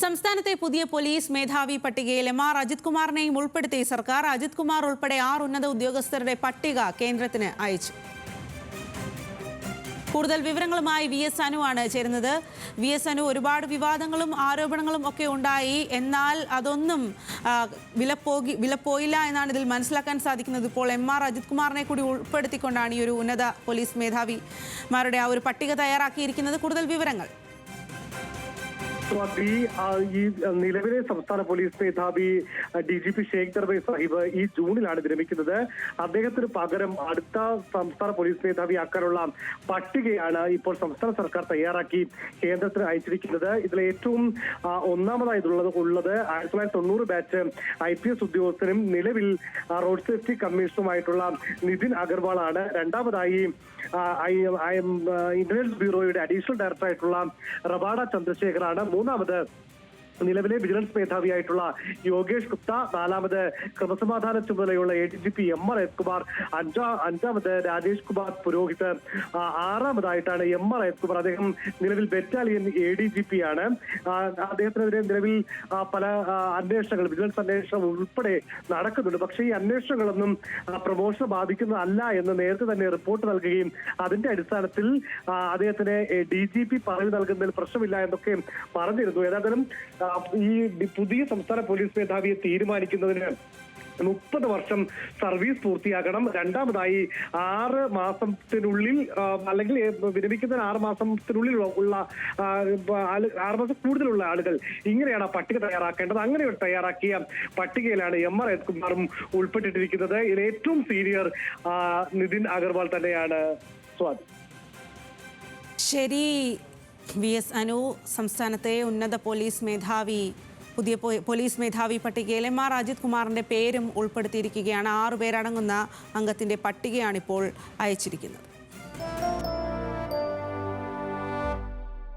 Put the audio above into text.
സംസ്ഥാനത്തെ പുതിയ പോലീസ് മേധാവി പട്ടികയിൽ എം ആർ അജിത് കുമാറിനെയും ഉൾപ്പെടുത്തി സർക്കാർ അജിത് കുമാർ ഉൾപ്പെടെ ആറ് ഉന്നത ഉദ്യോഗസ്ഥരുടെ പട്ടിക കേന്ദ്രത്തിന് അയച്ചു. കൂടുതൽ വിവരങ്ങളുമായി വി എസ് അനു ആണ് ചേരുന്നത്. വി എസ് അനു ഒരുപാട് വിവാദങ്ങളും ആരോപണങ്ങളും ഒക്കെ ഉണ്ടായി. എന്നാൽ അതൊന്നും വിലപ്പോകി വിലപ്പോയില്ല എന്നാണ് ഇതിൽ മനസ്സിലാക്കാൻ സാധിക്കുന്നത്. ഇപ്പോൾ എം ആർ അജിത് കുമാറിനെ കൂടി ഉൾപ്പെടുത്തിക്കൊണ്ടാണ് ഈ ഒരു ഉന്നത പോലീസ് മേധാവിമാരുടെ ആ ഒരു പട്ടിക തയ്യാറാക്കിയിരിക്കുന്നത്. കൂടുതൽ വിവരങ്ങൾ ആ, ഈ നിലവിലെ സംസ്ഥാന പോലീസ് മേധാവി ഡി ജി പി ഷേഖ് ദർബൈ സാഹിബ് ഈ ജൂണിലാണ് വിരമിക്കുന്നത്. അദ്ദേഹത്തിന് പകരം അടുത്ത സംസ്ഥാന പോലീസ് മേധാവി ആക്കാനുള്ള പട്ടികയാണ് ഇപ്പോൾ സംസ്ഥാന സർക്കാർ തയ്യാറാക്കി കേന്ദ്രത്തിന് അയച്ചിരിക്കുന്നത്. ഇതിൽ ഏറ്റവും ഒന്നാമതായിട്ടുള്ളത് ഉള്ളത് ആയിരത്തി തൊള്ളായിരത്തി തൊണ്ണൂറ് ബാച്ച് ഐ പി എസ് ഉദ്യോഗസ്ഥനും നിലവിൽ റോഡ് സേഫ്റ്റി കമ്മീഷണറുമായിട്ടുള്ള നിതിൻ അഗർവാളാണ്. രണ്ടാമതായി ഇന്റലിജൻസ് ബ്യൂറോയുടെ അഡീഷണൽ ഡയറക്ടർ ആയിട്ടുള്ള റബാഡ ചന്ദ്രശേഖറാണ്. 我那不带。നിലവിലെ വിജിലൻസ് മേധാവിയായിട്ടുള്ള യോഗേഷ് ഗുപ്ത നാലാമത് ക്രമസമാധാന ചുമതലയുള്ള A D G P M R S Kumar അഞ്ചാ അഞ്ചാമത് രാജേഷ് കുമാർ പുരോഹിത് ആറാമതായിട്ടാണ് എം ആർ എസ് കുമാർ അദ്ദേഹം നിലവിൽ battalion A D G P ആണ്. അദ്ദേഹത്തിനെതിരെ നിലവിൽ പല അന്വേഷണങ്ങൾ വിജിലൻസ് അന്വേഷണം ഉൾപ്പെടെ നടക്കുന്നുണ്ട്. പക്ഷേ ഈ അന്വേഷണങ്ങളൊന്നും പ്രമോഷൻ ബാധിക്കുന്നതല്ല എന്ന് നേരത്തെ തന്നെ റിപ്പോർട്ട് നൽകുകയും അതിന്റെ അടിസ്ഥാനത്തിൽ അദ്ദേഹത്തിന് ഡി ജി പി പദവി നൽകുന്നതിൽ പ്രശ്നമില്ല എന്നൊക്കെ പറഞ്ഞിരുന്നു. ഏതായാലും ഈ പുതിയ സംസ്ഥാന പോലീസ് മേധാവിയെ തീരുമാനിക്കുന്നതിന് മുപ്പത് വർഷം സർവീസ് പൂർത്തിയാക്കണം രണ്ടാമതായി ആറ് മാസത്തിനുള്ളിൽ അല്ലെങ്കിൽ വിരമിക്കുന്നതിന് ആറ് മാസത്തിനുള്ളിൽ ഉള്ള ആറ് മാസം കൂടുതലുള്ള ആളുകൾ ഇങ്ങനെയാണ് ആ പട്ടിക തയ്യാറാക്കേണ്ടത്. അങ്ങനെ തയ്യാറാക്കിയ പട്ടികയിലാണ് എം ആർ കുമാറും ഉൾപ്പെട്ടിട്ടിരിക്കുന്നത് ഇതിൽ ഏറ്റവും സീനിയർ നിതിൻ അഗർവാൾ തന്നെയാണ് സ്വാതി. ശരി. വി എസ് അനു സംസ്ഥാനത്തെ ഉന്നത പോലീസ് മേധാവി പുതിയ പോലീസ് മേധാവി പട്ടികയിൽ എം ആർ അജിത് കുമാറിന്റെ പേരും ഉൾപ്പെടുത്തിയിരിക്കുകയാണ്. ആറുപേരടങ്ങുന്ന അംഗത്തിന്റെ പട്ടികയാണിപ്പോൾ അയച്ചിരിക്കുന്നത്.